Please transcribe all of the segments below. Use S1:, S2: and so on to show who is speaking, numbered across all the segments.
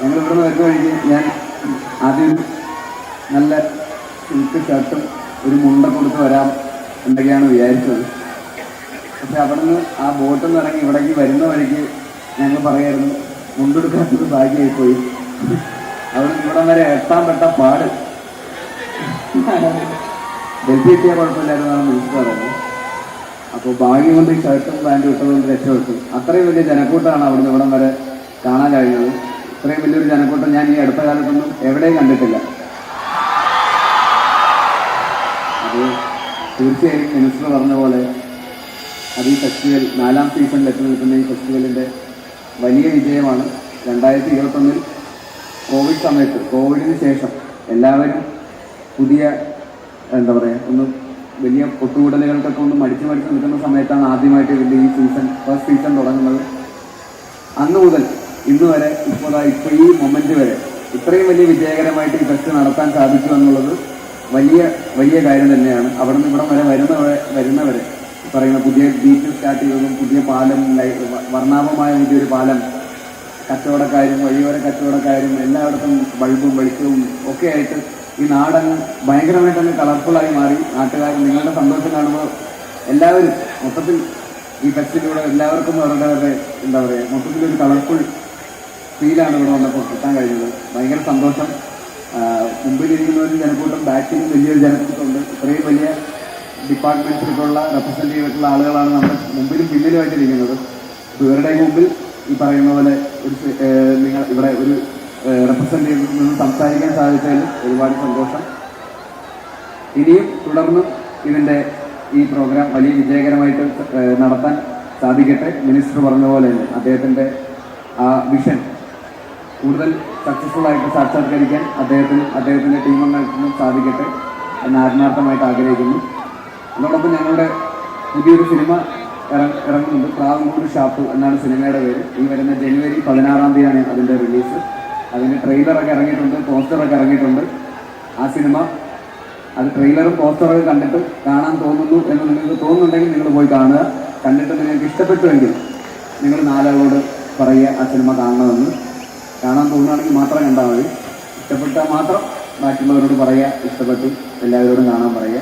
S1: ഞങ്ങൾ ഇവിടെ നിന്ന് വരുന്ന വഴിക്ക് ഞാൻ ആദ്യം നല്ല സിൽക്ക് ഷർട്ടും ഒരു മുണ്ട കൊടുത്ത് വരാം എന്നൊക്കെയാണ് വിചാരിച്ചത്. പക്ഷെ അവിടെ നിന്ന് ആ ബോട്ടിൽ നിന്ന് ഇറങ്ങി ഇവിടേക്ക് വരുന്ന വഴിക്ക് ഞങ്ങൾ പറയായിരുന്നു മുണ്ടെടുക്കാത്തത് ഭാഗ്യമായി പോയി അവിടെ ഇവിടെ വരെ എത്താൻ പെട്ട പാട്. ഡൽഹി എത്തിയാൽ കുഴപ്പമില്ലായിരുന്നാണ് മിനിസ്റ്റർ പറയുന്നത്. അപ്പോൾ ഭാഗ്യം കൊണ്ട് ഷർട്ടും പാന്റും ഇട്ടതുകൊണ്ട് രക്ഷപ്പെട്ടു. അത്രയും വലിയ ജനക്കൂട്ടമാണ് അവിടുന്ന് ഇവിടം വരെ കാണാൻ കഴിഞ്ഞത്. ഇത്രയും വലിയൊരു ജനക്കൂട്ടം ഞാൻ ഈ അടുത്ത കാലത്തൊന്നും എവിടെയും കണ്ടിട്ടില്ല. അത് തീർച്ചയായും മിനിസ്റ്റർ പറഞ്ഞ പോലെ അത് ഈ ഫെസ്റ്റിവൽ നാലാം സീസണിൽ എത്തി നിൽക്കുന്ന ഈ ഫെസ്റ്റിവലിന്റെ വലിയ വിജയമാണ്. രണ്ടായിരത്തി ഇരുപത്തൊന്നിൽ കോവിഡ് സമയത്ത് കോവിഡിന് ശേഷം എല്ലാവരും പുതിയ എന്താ പറയുക ഒന്ന് വലിയ പൊട്ടുകൂടലുകൾക്കൊക്കെ ഒന്ന് മടിച്ചു മടിച്ച് നിൽക്കുന്ന സമയത്താണ് ആദ്യമായിട്ട് ഇതിന്റെ ഈ സീസൺ ഫസ്റ്റ് സീസൺ തുടങ്ങുന്നത്. അന്ന് മുതൽ ഇന്ന് വരെ ഇപ്പോൾ ഇപ്പോൾ ഈ മൊമെന്റ് വരെ ഇത്രയും വലിയ വിജയകരമായിട്ട് ഈ ഫെസ്റ്റ് നടത്താൻ സാധിച്ചു എന്നുള്ളത് വലിയ വലിയ കാര്യം തന്നെയാണ്. അവിടെ നിന്ന് ഇവിടം വരെ വരുന്നവരെ വരുന്നവരെ പറയുന്ന പുതിയ ബീച്ച് സ്റ്റാർട്ട് ചെയ്തതും പുതിയ പാലം വർണാഭമായ പുതിയൊരു പാലം കച്ചവടക്കാരും വഴിയോര കച്ചവടക്കാരും എല്ലായിടത്തും ബൾബും വെളിച്ചവും ഒക്കെ ആയിട്ട് ഈ നാടങ്ങ് ഭയങ്കരമായിട്ടങ്ങ് കളർഫുള്ളായി മാറി. നാട്ടുകാർ നിങ്ങളുടെ സന്തോഷം കാണുമ്പോൾ എല്ലാവരും മൊത്തത്തിൽ ഈ ഫെസ്റ്റിലൂടെ എല്ലാവർക്കും അവരുടെ എന്താ പറയുക മൊത്തത്തിലൊരു കളർഫുൾ ഫീലാണ് ഇവിടെ വന്നപ്പോൾ കിട്ടാൻ കഴിഞ്ഞത്. ഭയങ്കര സന്തോഷം. മുമ്പിലിരിക്കുന്നവരും ജനക്കൂട്ടം ബാക്കിലും വലിയൊരു ജനക്കൂട്ടമുണ്ട്. ഇത്രയും വലിയ ഡിപ്പാർട്ട്മെന്റ്സിലേക്കുള്ള റെപ്രസെന്റേറ്റീവ് ചെയ്തിട്ടുള്ള ആളുകളാണ് നമ്മൾ മുമ്പിലും പിന്നിലുമായിട്ടിരിക്കുന്നത്. ഇവരുടെ മുമ്പിൽ ഈ പറയുന്ന പോലെ ഒരു നിങ്ങൾ ഇവിടെ ഒരു റെപ്രസെന്റേറ്റീവിൽ നിന്ന് സംസാരിക്കാൻ സാധിച്ചതിൽ ഒരുപാട് സന്തോഷം. ഇനിയും തുടർന്നും ഇതിന്റെ ഈ പ്രോഗ്രാം വലിയ വിജയകരമായിട്ട് നടത്താൻ സാധിക്കട്ടെ. മിനിസ്റ്റർ പറഞ്ഞ പോലെ തന്നെ അദ്ദേഹത്തിന്റെ ആ വിഷൻ കൂടുതൽ സക്സസ്ഫുൾ ആയിട്ട് സാക്ഷാത്കരിക്കാൻ അദ്ദേഹത്തിന് അദ്ദേഹത്തിന്റെ ടീമംഗങ്ങൾക്കും സാധിക്കട്ടെ എന്ന് ആത്മാർത്ഥമായിട്ട് ആഗ്രഹിക്കുന്നു. അതോടൊപ്പം ഞങ്ങളുടെ പുതിയൊരു സിനിമ ഇറ- ഇറങ്ങുന്നുണ്ട്. പ്രാവൻകൂട് ഷാപ്പ് എന്നാണ് സിനിമയുടെ പേര്. ഈ വരുന്ന ജനുവരി പതിനാറാം തീയതിയാണ് അതിന്റെ റിലീസ് അതിന്റെ ട്രെയിലറൊക്കെ ഇറങ്ങിയിട്ടുണ്ട് പോസ്റ്ററൊക്കെ ഇറങ്ങിയിട്ടുണ്ട്. ആ സിനിമ അത് ട്രെയിലറും പോസ്റ്ററൊക്കെ കണ്ടിട്ട് കാണാൻ തോന്നുന്നു എന്ന് നിങ്ങൾക്ക് തോന്നുന്നുണ്ടെങ്കിൽ നിങ്ങൾ പോയി കാണുക. കണ്ടിട്ട് നിങ്ങൾക്ക് ഇഷ്ടപ്പെട്ടുവെങ്കിൽ നിങ്ങൾ നാലാളോട് പറയുക ആ സിനിമ കാണണമെന്ന്. കാണാൻ തോന്നുകയാണെങ്കിൽ മാത്രം കണ്ടാൽ മതി. ഇഷ്ടപ്പെട്ടാൽ മാത്രം ബാക്കിയുള്ളവരോട് പറയുക ഇഷ്ടപ്പെട്ടു എല്ലാവരോടും കാണാൻ പറയുക.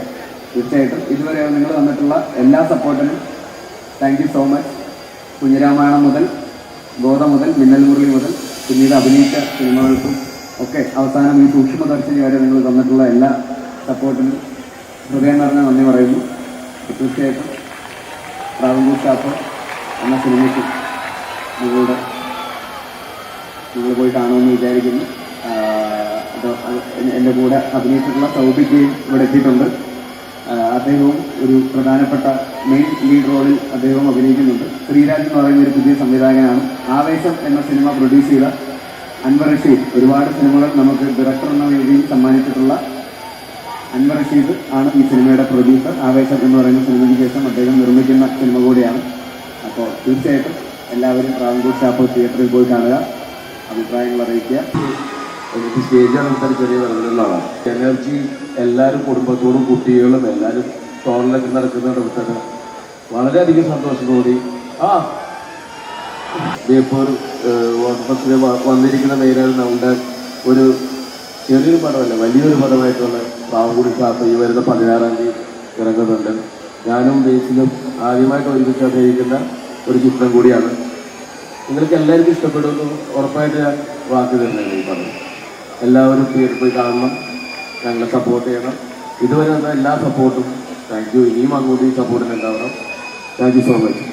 S1: തീർച്ചയായിട്ടും ഇതുവരെ നിങ്ങൾ തന്നിട്ടുള്ള എല്ലാ സപ്പോർട്ടിനും thank you so much Kunjiramayanam മുതൽ ഗോത മുതൽ മിന്നൽ മുരളി മുതൽ പിന്നീട് അഭിനയിച്ച സിനിമകൾക്കും ഒക്കെ അവസാനം ഈ സൂക്ഷ്മദർശിനി വരെ നിങ്ങൾ തന്നിട്ടുള്ള എല്ലാ സപ്പോർട്ടിനും ഹൃദയം നിറഞ്ഞ നന്ദി പറയുന്നു. തീർച്ചയായിട്ടും ട്രാവൻകൂർ സ്റ്റാഫ് എന്ന സിനിമയ്ക്ക് നിങ്ങളുടെ നിങ്ങൾ പോയി കാണുമെന്ന് വിചാരിക്കുന്നു. എന്റെ കൂടെ അഭിനയിച്ചിട്ടുള്ള സൗഭിക്കയും ഇവിടെ എത്തിയിട്ടുണ്ട്. അദ്ദേഹവും ഒരു പ്രധാനപ്പെട്ട മെയിൻ ലീഡ് റോളിൽ അദ്ദേഹം അഭിനയിക്കുന്നുണ്ട്. ശ്രീരാജ് എന്ന് പറയുന്ന ഒരു പുതിയ സംവിധായകനാണ്. ആവേശം എന്ന സിനിമ പ്രൊഡ്യൂസ് ചെയ്ത അൻവർ റഷീദ്. ഒരുപാട് സിനിമകൾ നമുക്ക് ഡയറക്ടർ എന്ന രീതിയിൽ സമ്മാനിച്ചിട്ടുള്ള അൻവർ റഷീദ് ആണ് ഈ സിനിമയുടെ പ്രൊഡ്യൂസർ ആവേശം എന്ന് പറയുന്ന സിനിമയ്ക്ക് ശേഷം അദ്ദേഹം നിർമ്മിക്കുന്ന സിനിമ കൂടിയാണ്. അപ്പോൾ തീർച്ചയായിട്ടും എല്ലാവരും ട്രാവൻകൂർ ഷാപ്പ് തിയേറ്ററിൽ പോയി കാണുക. അഭിപ്രായങ്ങൾ അറിയിക്കുക.
S2: എനിക്ക് സ്റ്റേജ് ആണ് ചെറിയ ആളാണ്. എനർജി എല്ലാവരും കുടുംബത്തോടും കുട്ടികളും എല്ലാവരും ടോളിലൊക്കെ നടക്കുന്നിടത്തൊക്കെ വളരെയധികം സന്തോഷത്തോടി ആ. ബേപ്പൂർ ഓട്ടത്തിൽ വന്നിരിക്കുന്ന മെയിനാണ് നമ്മുടെ ഒരു ചെറിയൊരു പടമല്ല വലിയൊരു പടമായിട്ടുള്ള പാവകുടി ഷാപ്പ് ഈ വരുന്ന പതിനാറാം തീയതി ഇറങ്ങുന്നുണ്ട്. ഞാനും ബേസിലും ആദ്യമായിട്ട് ഒരുമിച്ച് അഭിനയിക്കുന്ന ഒരു ചിത്രം കൂടിയാണ്. നിങ്ങൾക്ക് എല്ലാവർക്കും ഇഷ്ടപ്പെടുമെന്ന് ഉറപ്പായിട്ട് ഞാൻ വാക്ക് തരുന്നുണ്ട് ഈ പടം. എല്ലാവരും തിയേറ്ററിൽ പോയി കാണണം ഞങ്ങളെ സപ്പോർട്ട് ചെയ്യണം. ഇതുവരെ എല്ലാ സപ്പോർട്ടും താങ്ക് യു. ഇനിയും അങ്ങോട്ട് ഈ സപ്പോർട്ടിന് ഉണ്ടാവണം. Thank you so much.